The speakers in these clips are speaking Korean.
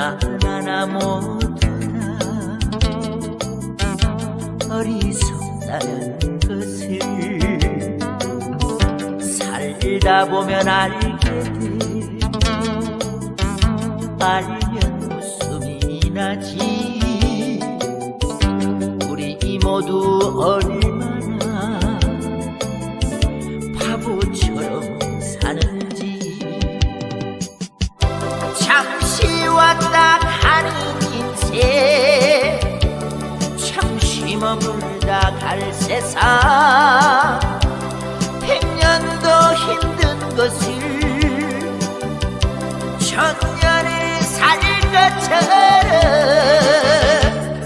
나나나 못하나 어리석다는 것을 살다 보면 알게 돼 알면 웃음이 나지. 우리 모두 어린 백년도 힘든 것을 천년을 살 것처럼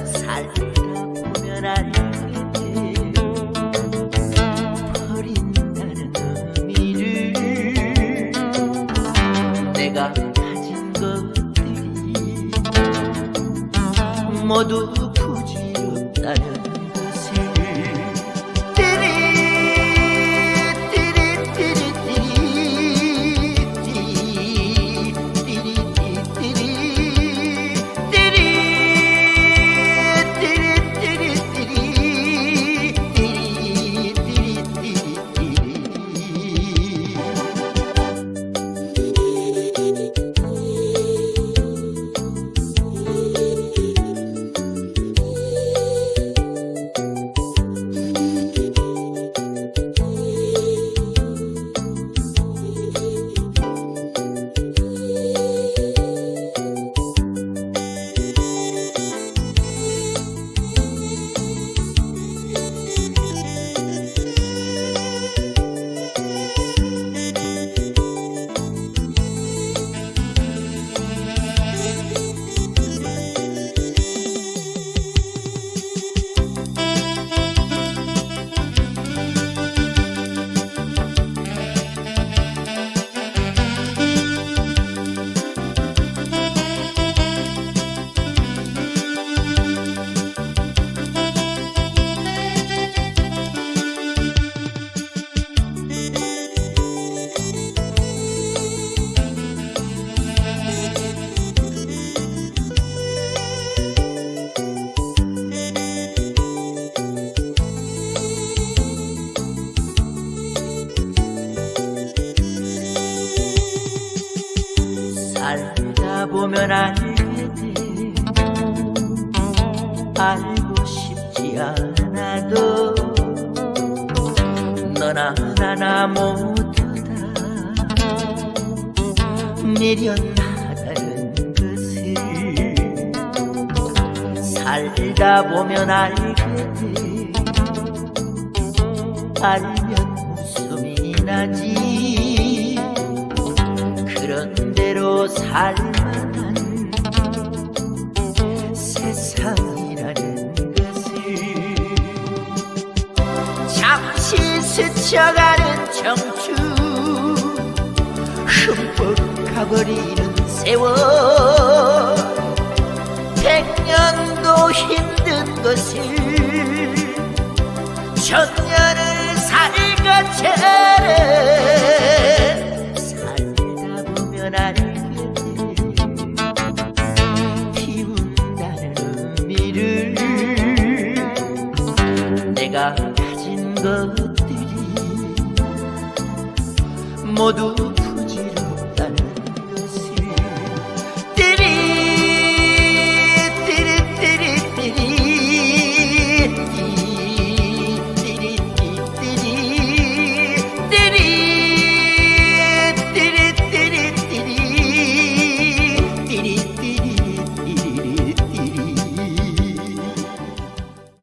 살다 보면 알게 돼 버린다는 의미를 내가 가진 것들이 모두 부질없다는 살다 보면 알게 돼 알고 싶지 않아도 너나 나나 모두 다 미련하다는 것을 살다 보면 돼 알면 웃음이 나지 살만한 세상이라는 것을 잠시 스쳐가는 청춘 흠뻑 가버리는 세월. 백년도 힘든 것을 천년을 살 것처 ازت دیدی ما